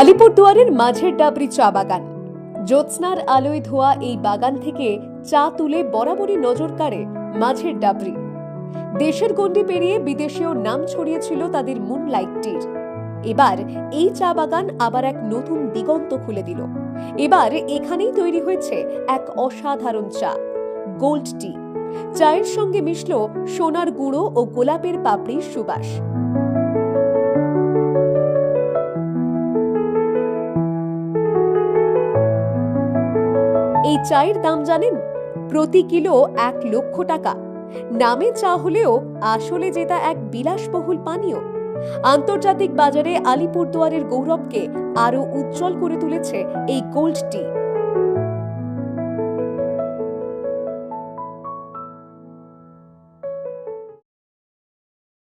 আলিপুরদুয়ারের মাঝের ডাবরি চা বাগান। জ্যোৎস্নার আলোয় ধোয়া এই বাগান থেকে চা তুলে বরাবরই নজর কাড়ে মাঝের ডাবরি। দেশের গণ্ডি পেরিয়ে বিদেশেও নাম ছড়িয়েছিল তাদের মুনলাইটটির। এবার এই চা বাগান আবার এক নতুন দিগন্ত খুলে দিল। এবার এখানেই তৈরি হয়েছে এক অসাধারণ চা, গোল্ড টি। চায়ের সঙ্গে মিশল সোনার গুঁড়ো ও গোলাপের পাপড়ির সুবাস। এই চায়ের দাম জানেন? প্রতি কিলো এক লক্ষ টাকা। নামে চা হলেও আসলে যেটা এক বিলাসবহুল পানীয়। আন্তর্জাতিক বাজারে আলিপুরদুয়ারের গৌরবকে আরও উজ্জ্বল করে তুলেছে এই গোল্ড টি।